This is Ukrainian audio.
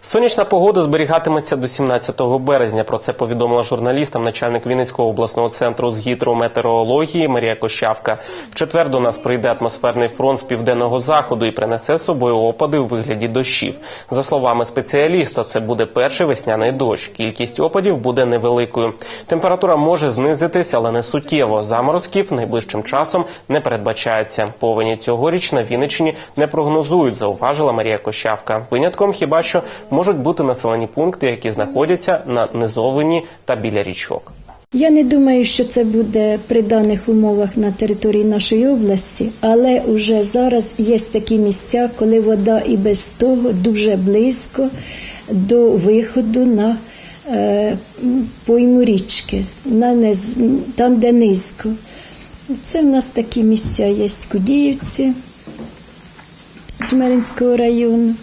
Сонячна погода зберігатиметься до 17 березня. Про це повідомила журналістам начальник Вінницького обласного центру з гідрометеорології Марія Кощавка. В четвер до нас прийде атмосферний фронт з південного заходу і принесе з собою опади у вигляді дощів. За словами спеціаліста, це буде перший весняний дощ. Кількість опадів буде невеликою. Температура може знизитись, але не суттєво. Заморозків найближчим часом не передбачається. Повені цьогоріч на Вінниччині не прогнозують, зауважила Марія Кощавка. Винятком хіба що можуть бути населені пункти, які знаходяться на низовині та біля річок. Я не думаю, що це буде при даних умовах на території нашої області, але вже зараз є такі місця, коли вода і без того дуже близько до виходу на е, пойму річки, на низ, там, де низько. Це в нас такі місця є Кудіївці Жмеринського району.